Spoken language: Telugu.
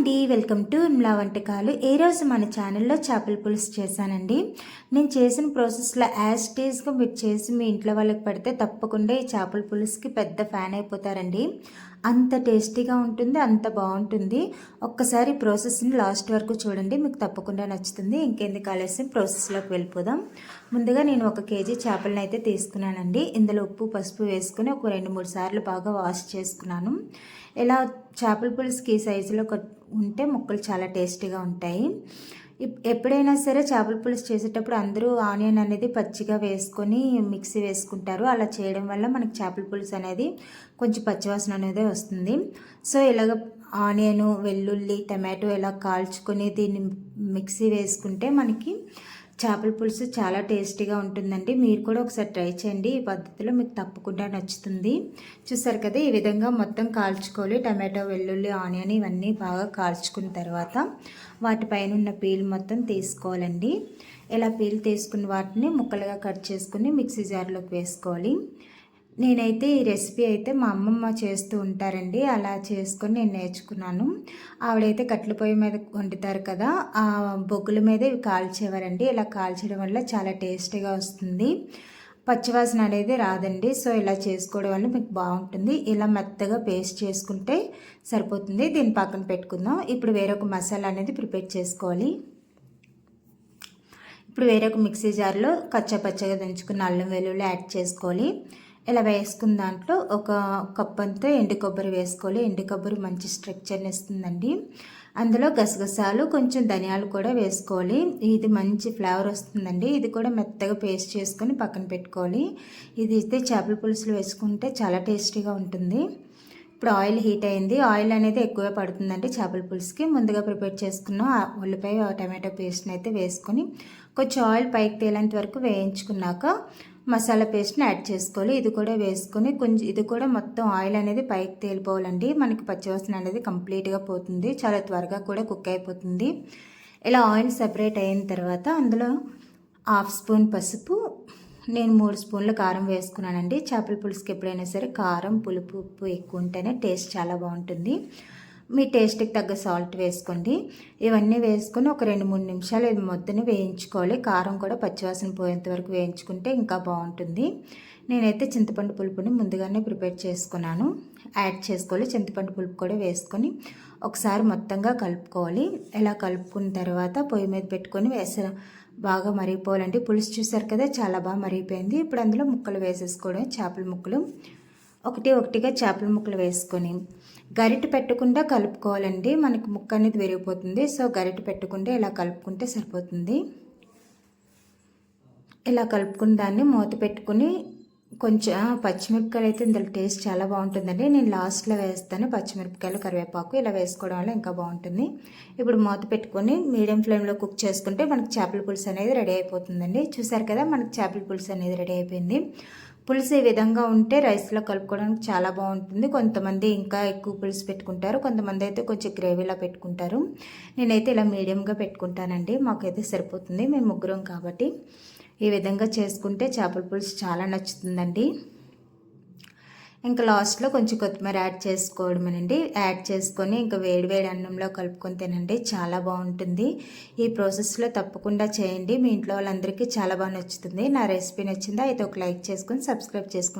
అండి వెల్కమ్ టు ఇమ్లా వంటకాలు. ఏ రోజు మన ఛానల్లో చేపల పులుసు చేశానండి? నేను చేసిన ప్రాసెస్లో యాజ్ టేజ్గా మీరు చేసి మీ ఇంట్లో వాళ్ళకి పెడితే తప్పకుండా ఈ చేపల పులుసుకి పెద్ద ఫ్యాన్ అయిపోతారండి. అంత టేస్టీగా ఉంటుంది అంత బాగుంటుంది. ఒక్కసారి ప్రాసెస్ని లాస్ట్ వరకు చూడండి మీకు తప్పకుండా నచ్చుతుంది. ఇంకెందుకు ఆలస్యం? ప్రాసెస్లోకి వెళ్ళిపోదాం. ముందుగా నేను ఒక కేజీ చేపలను అయితే తీసుకున్నానండి. ఇందులో ఉప్పు పసుపు వేసుకుని ఒక రెండు మూడు సార్లు బాగా వాష్ చేసుకున్నాను. ఇలా చేపల పులుసుకి సైజులో ఉంటే ముక్కలు చాలా టేస్టీగా ఉంటాయి. ఎప్పుడైనా సరే చేపల పులుసు చేసేటప్పుడు అందరూ ఆనియన్ అనేది పచ్చిగా వేసుకొని మిక్సీ వేసుకుంటారు. అలా చేయడం వల్ల మనకి చేపల పులుసు అనేది కొంచెం పచ్చివాసన అనేది వస్తుంది. సో ఇలాగ ఆనియను వెల్లుల్లి టమాటో ఇలా కాల్చుకొని దీన్ని మిక్సీ వేసుకుంటే మనకి చేపల పులుసు చాలా టేస్టీగా ఉంటుందండి. మీరు కూడా ఒకసారి ట్రై చేయండి. ఈ పద్ధతిలో మీకు తప్పకుండా నచ్చుతుంది. చూసారు కదా ఈ విధంగా మొత్తం కాల్చుకోవాలి. టమాటో వెల్లుల్లి ఆనియన్ ఇవన్నీ బాగా కాల్చుకున్న తర్వాత వాటిపైన ఉన్న పీల్ మొత్తం తీసుకోవాలండి. ఇలా పీల్ తీసుకున్న వాటిని ముక్కలుగా కట్ చేసుకుని మిక్సీ జార్లోకి వేసుకోవాలి. నేనైతే ఈ రెసిపీ అయితే మా అమ్మమ్మ చేస్తూ ఉంటారండి. అలా చేసుకొని నేను నేర్చుకున్నాను. ఆవిడైతే కట్ల పొయ్యి మీద వండుతారు కదా ఆ బొగ్గుల మీద ఇవి కాల్చేవారండి. ఇలా కాల్చడం వల్ల చాలా టేస్టీగా వస్తుంది. పచ్చివాసన అనేది రాదండి. సో ఇలా చేసుకోవడం వల్ల మీకు బాగుంటుంది. ఇలా మెత్తగా పేస్ట్ చేసుకుంటే సరిపోతుంది. దీన్ని పక్కన పెట్టుకుందాం. ఇప్పుడు వేరొక మసాలా అనేది ప్రిపేర్ చేసుకోవాలి. ఇప్పుడు వేరొక మిక్సీ జార్లో కచ్చా పచ్చగా దంచుకున్న అల్లం వెల్లుల్లి యాడ్ చేసుకోవాలి. ఇలా వేసుకున్న దాంట్లో ఒక కప్ అంతా ఎండు కొబ్బరి వేసుకోవాలి. ఎండు కొబ్బరి మంచి స్ట్రక్చర్ని ఇస్తుందండి. అందులో గసగసాలు కొంచెం ధనియాలు కూడా వేసుకోవాలి. ఇది మంచి ఫ్లేవర్ వస్తుందండి. ఇది కూడా మెత్తగా పేస్ట్ చేసుకొని పక్కన పెట్టుకోవాలి. ఇది అయితే చేపల పులుసులు వేసుకుంటే చాలా టేస్టీగా ఉంటుంది. ఇప్పుడు ఆయిల్ హీట్ అయింది. ఆయిల్ అనేది ఎక్కువే పడుతుందండి చేపల పులుసుకి. ముందుగా ప్రిపేర్ చేసుకున్న ఉల్లిపాయ టమాటో పేస్ట్ని అయితే వేసుకొని కొంచెం ఆయిల్ పైకి తేలేంత వరకు వేయించుకున్నాక మసాలా పేస్ట్ని యాడ్ చేసుకోవాలి. ఇది కూడా వేసుకొని కొంచెం ఇది కూడా మొత్తం ఆయిల్ అనేది పైకి తేలిపోవాలండి. మనకి పచ్చివాసన అనేది కంప్లీట్గా పోతుంది. చాలా త్వరగా కూడా కుక్ అయిపోతుంది. ఇలా ఆయిల్ సెపరేట్ అయిన తర్వాత అందులో హాఫ్ స్పూన్ పసుపు నేను మూడు స్పూన్ల కారం వేసుకున్నానండి. చేపల పులుసుకి ఎప్పుడైనా సరే కారం పులుపు ఉప్పు ఎక్కువ ఉంటేనే టేస్ట్ చాలా బాగుంటుంది. మీ టేస్ట్కి తగ్గ సాల్ట్ వేసుకోండి. ఇవన్నీ వేసుకొని ఒక రెండు మూడు నిమిషాలు ఇది మొత్తని వేయించుకోవాలి. కారం కూడా పచ్చివాసన పోయేంత వరకు వేయించుకుంటే ఇంకా బాగుంటుంది. నేనైతే చింతపండు పులుపుని ముందుగానే ప్రిపేర్ చేసుకున్నాను. యాడ్ చేసుకోవాలి. చింతపండు పులుపు కూడా వేసుకొని ఒకసారి మొత్తంగా కలుపుకోవాలి. ఇలా కలుపుకున్న తర్వాత పొయ్యి మీద పెట్టుకొని వేస బాగా మరిగిపోవాలండి. పులుసు చూసారు కదా చాలా బాగా మరిగిపోయింది. ఇప్పుడు అందులో ముక్కలు వేసేసుకోవడం చేపల ముక్కలు. ఒకటి ఒకటిగా చేపల ముక్కలు వేసుకొని గరిట పెట్టకుండా కలుపుకోవాలండి. మనకి ముక్క అనేది విరిగిపోతుంది. సో గరిట పెట్టకుండా ఇలా కలుపుకుంటే సరిపోతుంది. ఇలా కలుపుకున్న దాన్ని మూత పెట్టుకుని కొంచెం పచ్చిమిరపకాయలు అయితే ఇందులో టేస్ట్ చాలా బాగుంటుందండి. నేను లాస్ట్లో వేస్తాను పచ్చిమిరపకాయలు కరివేపాకు. ఇలా వేసుకోవడం వల్ల ఇంకా బాగుంటుంది. ఇప్పుడు మూత పెట్టుకొని మీడియం ఫ్లేమ్లో కుక్ చేసుకుంటే మనకు చేపల పులుసు అనేది రెడీ అయిపోతుందండి. చూసారు కదా మనకి చేపల పులుసు అనేది రెడీ అయిపోయింది. పులుసు ఈ విధంగా ఉంటే రైస్లో కలుపుకోవడానికి చాలా బాగుంటుంది. కొంతమంది ఇంకా ఎక్కువ పులుసు పెట్టుకుంటారు. కొంతమంది అయితే కొంచెం గ్రేవీలా పెట్టుకుంటారు. నేనైతే ఇలా మీడియంగా పెట్టుకుంటానండి. మాకైతే సరిపోతుంది. మేము ముగ్గురం కాబట్టి ఈ విధంగా చేసుకుంటే చేపల పులుసు చాలా నచ్చుతుందండి. ఇంకా లాస్ట్లో కొంచెం కొత్తిమీర యాడ్ చేసుకోవడమేనండి. యాడ్ చేసుకొని ఇంకా వేడివేడి అన్నంలో కలుపుకొని తినండి. చాలా బాగుంటుంది. ఈ ప్రాసెస్లో తప్పకుండా చేయండి. మీ ఇంట్లో వాళ్ళందరికీ చాలా బాగా నచ్చుతుంది. నా రెసిపీ నచ్చిందా అయితే ఒక లైక్ చేసుకొని సబ్స్క్రైబ్ చేసుకుంటాను